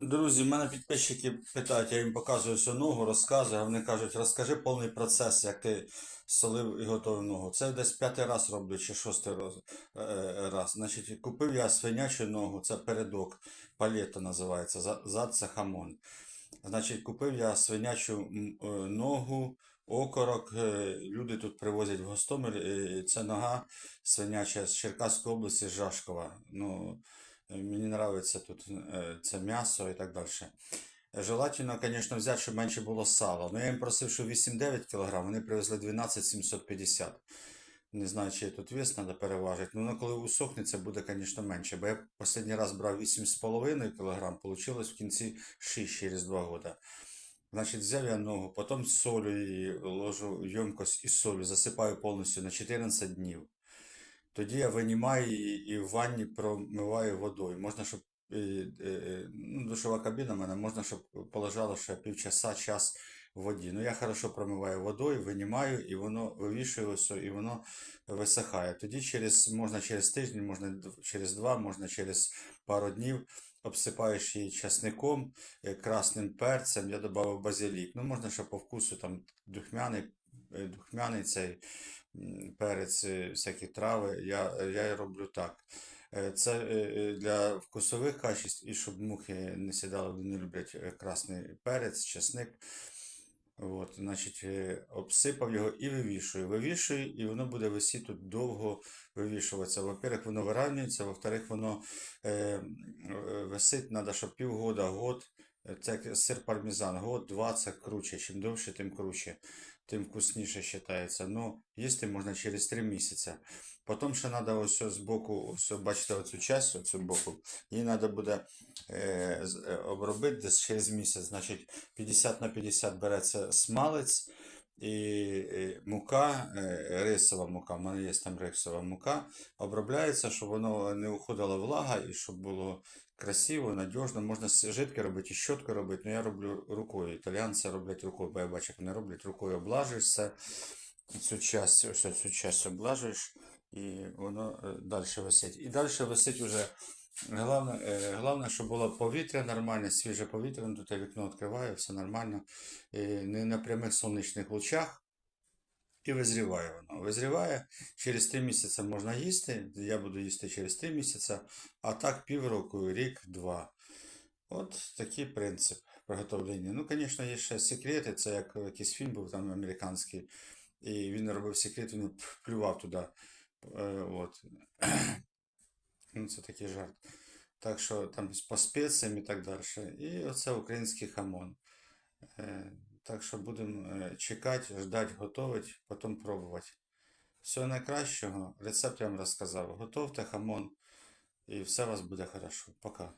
Друзі, в мене підписчики питають, я їм показую всю ногу, розказую, а вони кажуть, розкажи повний процес, як ти солив і готовив ногу. Це десь п'ятий раз роблю чи шостий раз. е, раз. Значить, купив я свинячу ногу, це передок, палета називається, зад це хамон. Значить, купив я свинячу е, ногу, окорок. е, Люди тут привозять в Гостомель. Це нога свиняча з Черкаської області, Жашкова. Ну, мені подобається тут е, це м'ясо і так далі. Желательно, звісно, взяти, щоб менше було сала. Ну, я їм просив, що 8-9 кг, вони привезли 12 750. Не знаю, чи тут вес треба переважити. Ну, коли усохнеться, буде, звісно, менше. Бо я останній раз брав 8,5 кг, вийшло в кінці 6 через 2 роки. Значить, взяв я ногу, потім солю її ложу в ємкость із солю, засипаю повністю на 14 днів. Тоді я винімаю її і в ванні промиваю водою. Можна, щоб е, е, ну, душова кабіна в мене, можна, щоб полежало ще півчаса, час в воді. Ну, я хорошо промиваю водою, винімаю, і воно вивішується, і воно висихає. Тоді через, можна через тиждень, можна через два, можна через пару днів обсипаєш її часником, е, красним перцем, я додав базилік. Ну, можна ще по вкусу там духмяний, е, духмяний цей перець, е, всякі трави. Я, я роблю так. Е, Це е, для вкусових качеств і щоб мухи не сідали, вони люблять красний перець, чесник. От, значить, обсипав його і вивішую. Вивішую, і воно буде висіти довго вивішуватися. Во-первых, воно вирівнюється, во-вторых, воно е, висить, треба, щоб півгода, год. Це сир пармезан, год, два це круче. Чим довше, тим круче, тим вкусніше вважається. Ну, їсти можна через 3 місяці. Потім ще треба ось з боку, ось, бачите, оцю часть, оцю боку, її треба буде е, е, обробити десь через місяць. Значить, 50 на 50 береться смалець і е, мука, е, рисова мука, в мене є там рисова мука, обробляється, щоб воно не уходила влага і щоб було красиво, надіжно. Можна з жидке робити і щотку робити, але я роблю рукою. Італіянці роблять рукою, бо я бачу, як вони роблять рукою, облажуєш все, цю часть, цю часть облажуєш, і воно далі висить. І далі висить уже Головне, е, головне, щоб було повітря нормальне, свіже повітря, ну, тут я вікно відкриваю, все нормально. І не на прямих сонячних лучах. І визріває воно. Визріває, через 3 місяці можна їсти. Я буду їсти через 3 місяці, а так півроку, рік, два. От такий принцип приготовлення. Ну, звісно, є ще секрети. Це як якийсь фільм був там американський, і він робив секрет, він плював туди. Е, От. Ну, це такий жарт. Так що там по спеціям і так далі. І оце український хамон. Е, Так що будемо е, чекати, ждати, готувати, потім пробувати. Всього найкращого. Рецепт я вам розказав. Готовте хамон, і все у вас буде хорошо. Пока.